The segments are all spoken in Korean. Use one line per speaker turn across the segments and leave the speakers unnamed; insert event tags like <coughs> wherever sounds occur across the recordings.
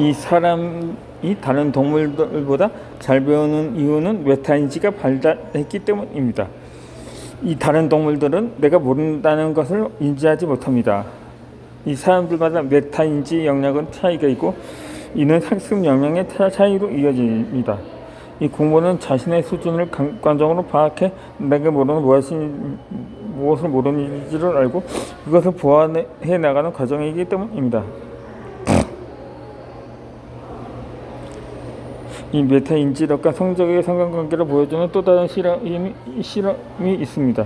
이 사람이 다른 동물들보다 잘 배우는 이유는 메타인지가 발달했기 때문입니다. 이 다른 동물들은 내가 모른다는 것을 인지하지 못합니다. 이 사람들마다 메타인지 역량은 차이가 있고 이는 학습 역량의 차- 차이로 이어집니다. 이 공부는 자신의 수준을 객관적으로 파악해 내가 모르는 무엇이 무엇을 모르는지를 알고 그것을 보완해 나가는 과정이기 때문입니다. 이 메타 인지력과 성적의 상관관계를 보여주는 또 다른 실험이, 실험이 있습니다.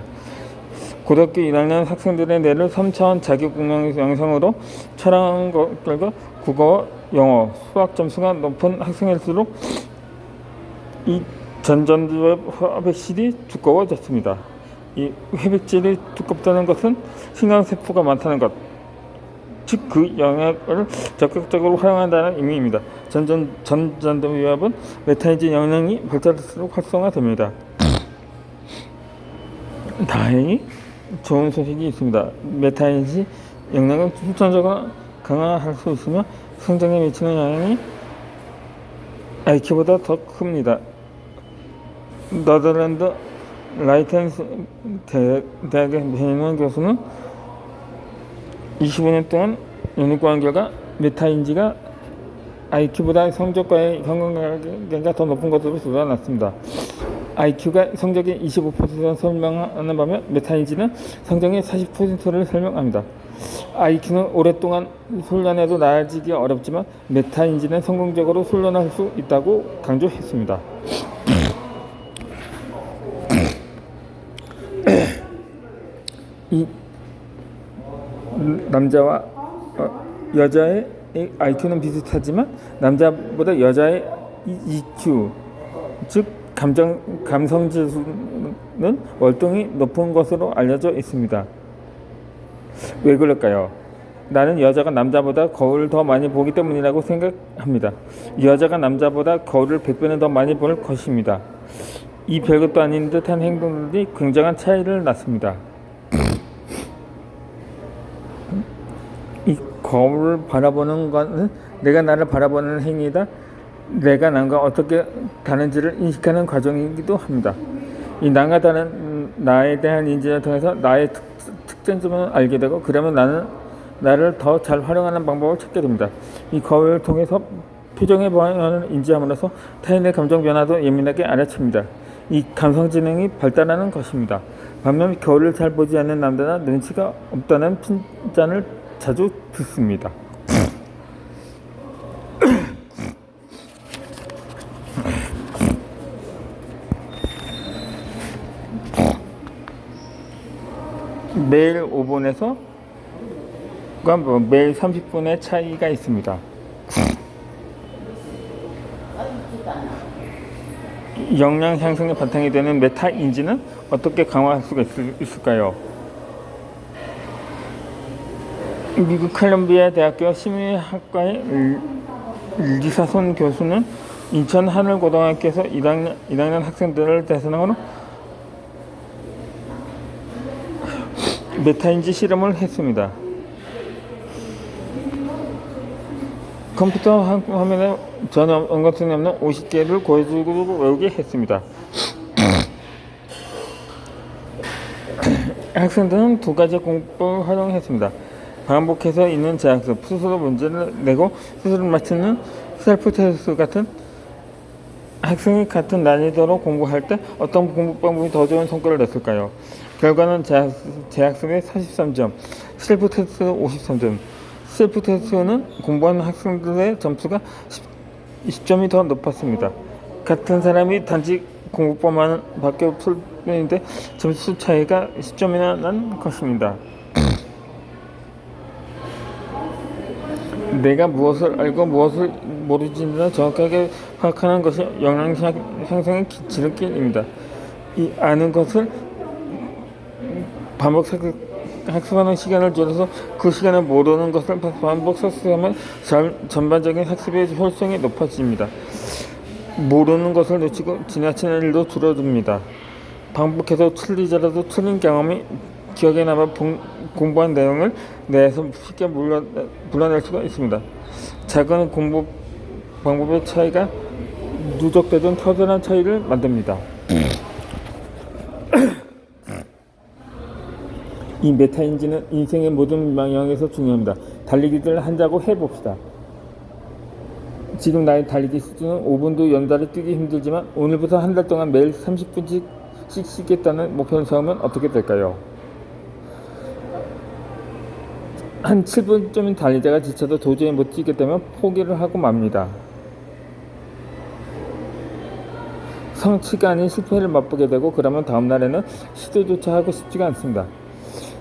고등학교 1학년 학생들의 뇌를 3차원 자기공명 영상으로 촬영한 것 결과 국어와 영어, 수학 점수가 높은 학생일수록 이 전전두엽 화백실이 두꺼워졌습니다. 이 회백질이 두껍다는 것은 신강세포가 많다는 것, 즉그 영역을 적극적으로 활용한다는 의미입니다. 전전 전전두엽은 메타인지 영향이 발달할수록 활성화됩니다. <clears throat> 다행히 좋은 소식이 있습니다. 메타인지 영향은 후천적으로 강화할 수 있으며 성장에 미치는 영향이 IQ보다 더 큽니다. 너덜랜드 라이텐스 대, 대학의 배인원 교수는 25년 동안 연구한 결과 메타인지가 IQ보다 성적과의 상관관계가 더 높은 것으로 드러났습니다. IQ가 성적의 25%를 설명하는 반면 메타인지는 성적의 40%를 설명합니다. IQ는 오랫동안 훈련해도 나아지기 어렵지만 메타인지는 성공적으로 훈련할 수 있다고 강조했습니다. <clears throat> 이 남자와 어, 여자의 IQ는 비슷하지만 남자보다 여자의 EQ 즉 감정 감성 지수는 월등히 높은 것으로 알려져 있습니다. 왜 그럴까요? 나는 여자가 남자보다 거울을 더 많이 보기 때문이라고 생각합니다. 여자가 남자보다 거울을 100배는 더 많이 볼 것입니다. 이 별것도 아닌 듯한 행동들이 굉장한 차이를 낳습니다. 이 거울을 바라보는 것은 내가 나를 바라보는 행위다. 내가 남과 어떻게 다른지를 인식하는 과정이기도 합니다. 이 남과 다른 음, 나에 대한 인지를 통해서 나의 특, 특장점을 알게 되고 그러면 나는 나를 더 잘 활용하는 방법을 찾게 됩니다. 이 거울을 통해서 표정의 변화를 인지함으로써 타인의 감정 변화도 예민하게 알아챕니다. 이 감성 지능이 발달하는 것입니다. 반면 거울을 잘 보지 않는 남자는 눈치가 없다는 핀잔을 자주 듣습니다. 매일 5분에서 뭐 매일 30분의 차이가 있습니다. 역량 향상의 바탕이 되는 메타 인지는 어떻게 강화할 수가 있을, 까요 미국 컬럼비아 대학교 심리학과의 리사손 교수는 인천 하늘고등학교에서 1학년, 1학년 학생들을 대상으로 메타인지 실험을 했습니다. 컴퓨터 한 화면에 전혀 언급성이 없는 50개를 고해주고 외우게 했습니다. <clears throat> 학생들은 두 가지 공법을 활용했습니다. 반복해서 있는 제학습, 스스로 문제를 내고 스스로 맞추는 셀프 테스트 같은 학생이 같은 난이도로 공부할 때 어떤 공부 방법이 더 좋은 성과를 냈을까요? 결과는 재학습, 재학습의 43점, 셀프 테스트 53점. 셀프 테스트는 공부하는 학생들의 점수가 10, 점이더 높았습니다. 같은 사람이 단지 공부법만 밖에 풀 뿐인데 점수 차이가 10점이나 난 것입니다. 내가 무엇을 알고 무엇을 모르지는 정확하게 파악하는 것이 역량 향상의 지름길입니다. 이 아는 것을 반복 학습하는 시간을 줄여서 그 시간에 모르는 것을 반복 학습하면 전반적인 학습의 효율성이 높아집니다. 모르는 것을 놓치고 지나치는 일도 줄어듭니다. 반복해서 틀리더라도 틀린 경험이 기억에 남아 본, 공부한 내용을 뇌에서 쉽게 물러, 불러낼 수가 있습니다. 작은 공부 방법의 차이가 누적되던 터전한 차이를 만듭니다. 이 메타인지는 인생의 모든 방향에서 중요합니다. 달리기를 한다고 해봅시다. 지금 나의 달리기 수준은 5분도 연달아 뛰기 힘들지만 오늘부터 한 달 동안 매일 30분씩 쉬겠다는 목표를 세우면 어떻게 될까요? 한 7분쯤 달리다가 지쳐도 도저히 못 뛰겠다면 포기를 하고 맙니다. 성취가 아닌 실패를 맛보게 되고 그러면 다음 날에는 시도조차 하고 싶지가 않습니다.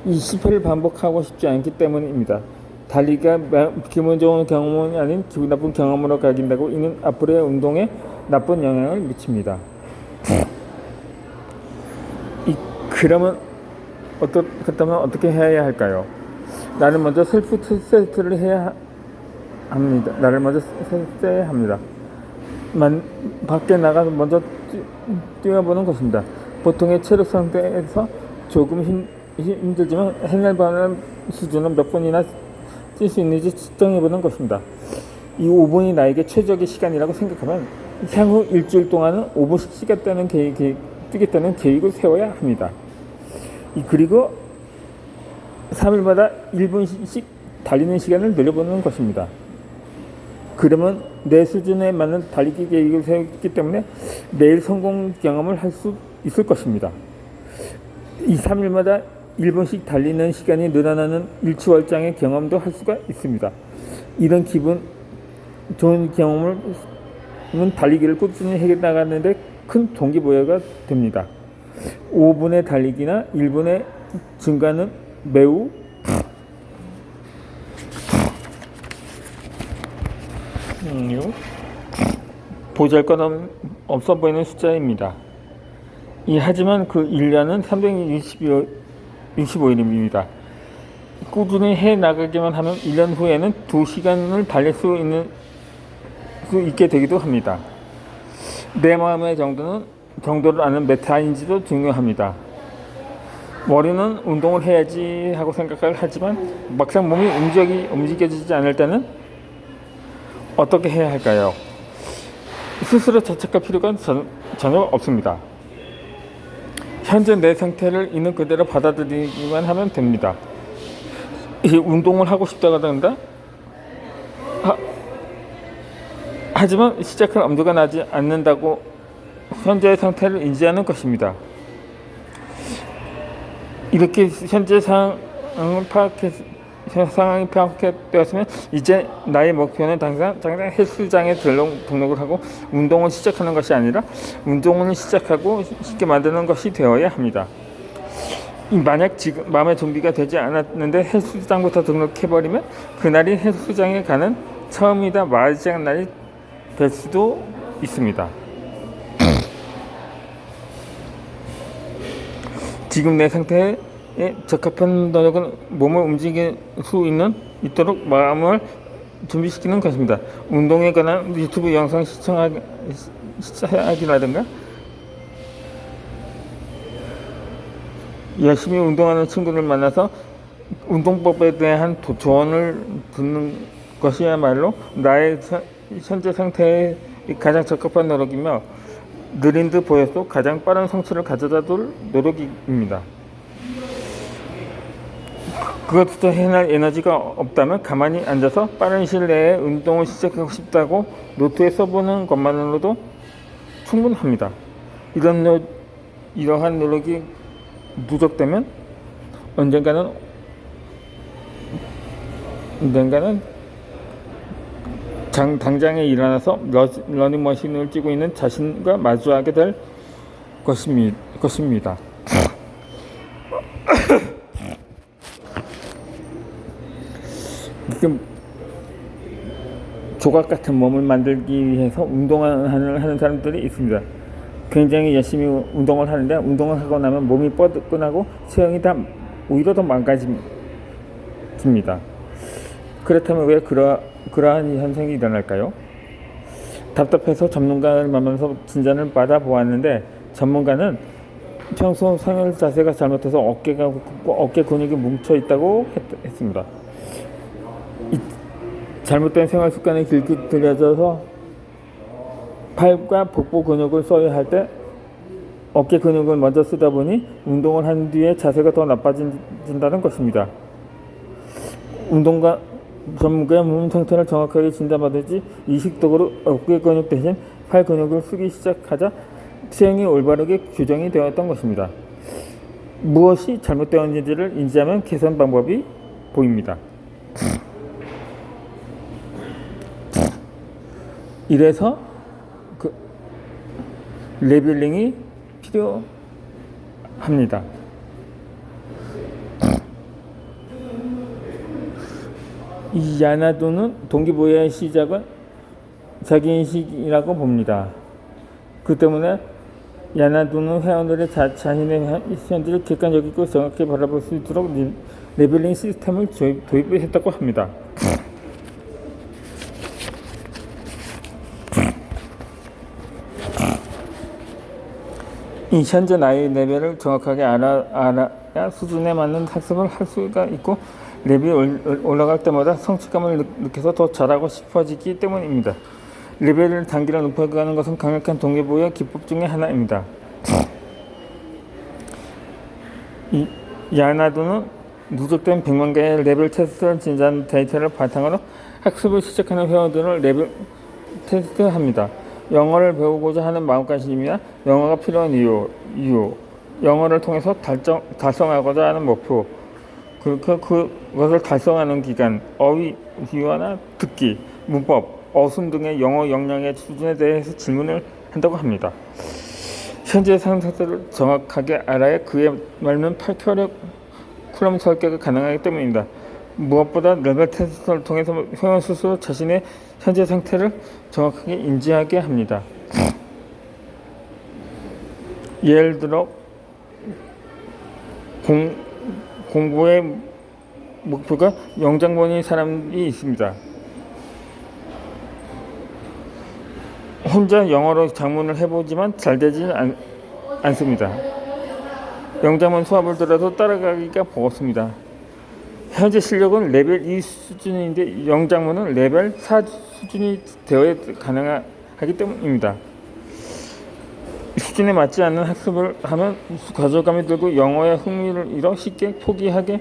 이 실패를 반복하고 싶지 않기 때문입니다. 달리기가 마- 기분 좋은 경험이 아닌 기분 나쁜 경험으로 각인되고 이는 앞으로의 운동에 나쁜 영향을 미칩니다. 이, 그러면 어떠, 그렇다면 어떻게 해야 할까요? 나는 먼저 셀프 테스트를 해야 합니다. 나를 먼저 테스트해야 합니다. 만, 밖에 나가서 먼저 뛰, 뛰어보는 것입니다. 보통의 체력 상태에서 조금 힘, 힘들지만 해낼 만한 수준은 몇 분이나 뛸 수 있는지 측정해보는 것입니다. 이 5분이 나에게 최적의 시간이라고 생각하면 향후 일주일 동안은 5분씩 뛰겠다는 계획, 계획, 뛰겠다는 계획을 세워야 합니다. 이 그리고 3일마다 1분씩 달리는 시간을 늘려보는 것입니다. 그러면 내 수준에 맞는 달리기 계획을 세웠기 때문에 매일 성공 경험을 할 수 있을 것입니다. 이 3일마다 1분씩 달리는 시간이 늘어나는 일치월장의 경험도 할 수가 있습니다. 이런 기분 좋은 경험을 은 달리기를 꾸준히 해 나가는데 큰 동기부여가 됩니다. 5분의 달리기나 1분의 증가는 매우 음, 보잘것 없- 없어 보이는 숫자입니다. 이 하지만 그 1년은 365, 65일입니다. 꾸준히 해 나가기만 하면 1년 후에는 2시간을 달릴 수 있는 수 있게 되기도 합니다. 내 마음의 정도는 정도를 아는 메타인지도 중요합니다. 머리는 운동을 해야지 하고 생각을 하지만 막상 몸이 움직이, 움직여지지 않을 때는 어떻게 해야 할까요? 스스로 자책할 필요가 전, 전혀 없습니다. 현재 내 상태를 있는 그대로 받아들이기만 하면 됩니다. 이 운동을 하고 싶다고 한다? 하, 하지만 시작할 엄두가 나지 않는다고 현재의 상태를 인지하는 것입니다. 이렇게 현재 상황을 파악했, 상황이 파악되었으면 이제 나의 목표는 당장 당장 헬스장에 등록, 등록을 하고 운동을 시작하는 것이 아니라 운동을 시작하고 쉽게 만드는 것이 되어야 합니다. 이 만약 지금 마음의 준비가 되지 않았는데 헬스장부터 등록해버리면 그날이 헬스장에 가는 처음이다 마지막 날이 될 수도 있습니다. 지금 내 상태에 적합한 노력은 몸을 움직일 수 있는 있도록 마음을 준비시키는 것입니다. 운동에 관한 유튜브 영상 시청하기, 시청하기라든가 열심히 운동하는 친구들 만나서 운동법에 대한 도- 조언을 듣는 것이야말로 나의 사- 현재 상태에 가장 적합한 노력이며 느린 듯 보여도 가장 빠른 성취를 가져다 둘 노력입니다. 그것부터 해낼 에너지가 없다면 가만히 앉아서 빠른 시일 내에 운동을 시작하고 싶다고 노트에 써보는 것만으로도 충분합니다. 이런 노, 이러한 노력이 누적되면 언젠가는 언젠가는 장, 당장에 일어나서 러, 러닝머신을 뛰고 있는 자신과 마주하게 될 것입니, 것입니다. <coughs> 지금 조각 같은 몸을 만들기 위해서 운동을 하는 사람들이 있습니다. 굉장히 열심히 운동을 하는데 운동을 하고 나면 몸이 뻐근하고 체형이 다 오히려 더 망가집니다. 그렇다면 왜 그러, 그러한 현상이 일어날까요? 답답해서 전문가를 만나서 진단을 받아보았는데 전문가는 평소 생활 자세가 잘못해서 어깨가 어깨 근육이 뭉쳐 있다고 했, 했습니다. 이 잘못된 생활 습관에 길게 들여져서 팔과 복부 근육을 써야 할 때 어깨 근육을 먼저 쓰다 보니 운동을 한 뒤에 자세가 더 나빠진다는 것입니다. 운동가 전문가의 몸 상태를 정확하게 진단받을지 의식적으로 어깨 근육 대신 팔 근육을 쓰기 시작하자 수행이 올바르게 규정이 되었던 것입니다. 무엇이 잘못되었는지를 인지하면 개선 방법이 보입니다. 이래서 그 레벨링이 필요합니다. 이 야나도는 동기부여의 시작은 자기인식이라고 봅니다. 그 때문에 야나도는 회원들의 자, 자신의 현재를 객관적이고 정확히 바라볼 수 있도록 리- 레벨링 시스템을 도입, 도입을 했다고 합니다. 이 현재 나의 레벨을 정확하게 알아, 알아야 수준에 맞는 학습을 할 수가 있고 레벨이 올- 올라갈 때마다 성취감을 느- 느껴서 더 잘하고 싶어지기 때문입니다. 레벨을 단계로 높여가는 것은 강력한 동기부여 기법 중의 하나입니다. 이 야나도는 누적된 100만 개의 레벨 테스트를 진단 데이터를 바탕으로 학습을 시작하는 회원들을 레벨 테스트합니다. 영어를 배우고자 하는 마음가짐이나 영어가 필요한 이유, 이유, 영어를 통해서 달성, 달성하고자 하는 목표, 그, 그, 그것을 달성하는 기간, 어휘, 비유나 듣기, 문법, 어순 등의 영어 역량의 수준에 대해서 질문을 한다고 합니다. 현재 상태를 정확하게 알아야 그에 맞는 8개월의 쿨럼 설계가 가능하기 때문입니다. 무엇보다 레벨 테스트를 통해서 회원 스스로 자신의 현재 상태를 정확하게 인지하게 합니다. 예를 들어 공, 공부의 목표가 영장본인 사람이 있습니다. 혼자 영어로 작문을 해보지만 잘 되지는 않, 않습니다. 영장문 수업을 들어도 따라가기가 버겁습니다. 현재 실력은 레벨 2 수준인데 영장문은 레벨 4 수준이 되어야 가능하기 때문입니다. 수준에 맞지 않는 학습을 하면 과절감이 들고 영어에 흥미를 잃어 쉽게 포기하게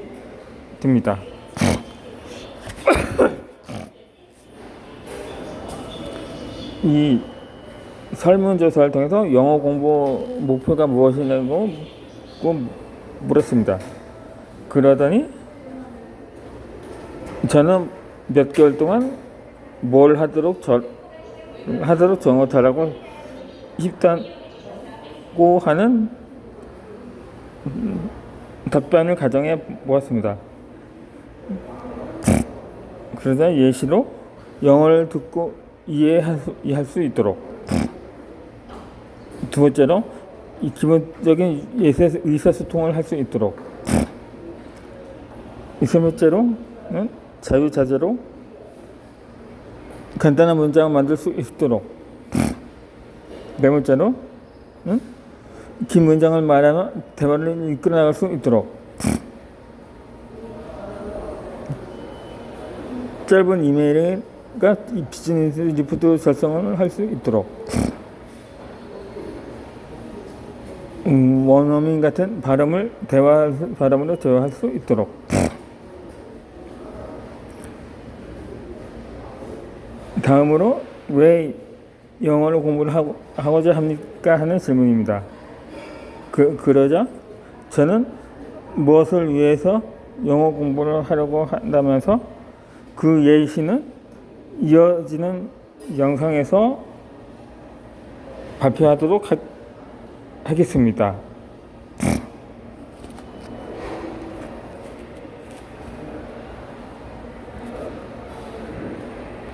됩니다. <coughs> 이 설문조사를 통해서 영어 공부 목표가 무엇이냐고 물었습니다. 그러더니 저는 몇 개월 동안 뭘 하도록 저, 하도록 정확하라고 싶다고 하는 음, 답변을 가정해 보았습니다. 그러자 예시로 영어를 듣고 이해할 수, 이해할 수 있도록 두 번째로 이 기본적인 의사- 의사소통을 할 수 있도록 세 번째로는 자유자재로 간단한 문장을 만들 수 있도록 네 번째로 응? 긴 문장을 말하면 대화를 이끌어 나갈 수 있도록. 짧은 이메일과 이 비즈니스 리포트 작성을 할 수 있도록. 음, 원어민 같은 발음을 대화 발음으로 대화할 수 있도록. 다음으로 왜 영어를 공부를 하고, 하고자 합니까? 하는 질문입니다. 그, 그러자 저는 무엇을 위해서 영어 공부를 하려고 한다면서 그 예시는 이어지는 영상에서 발표하도록 하, 하겠습니다.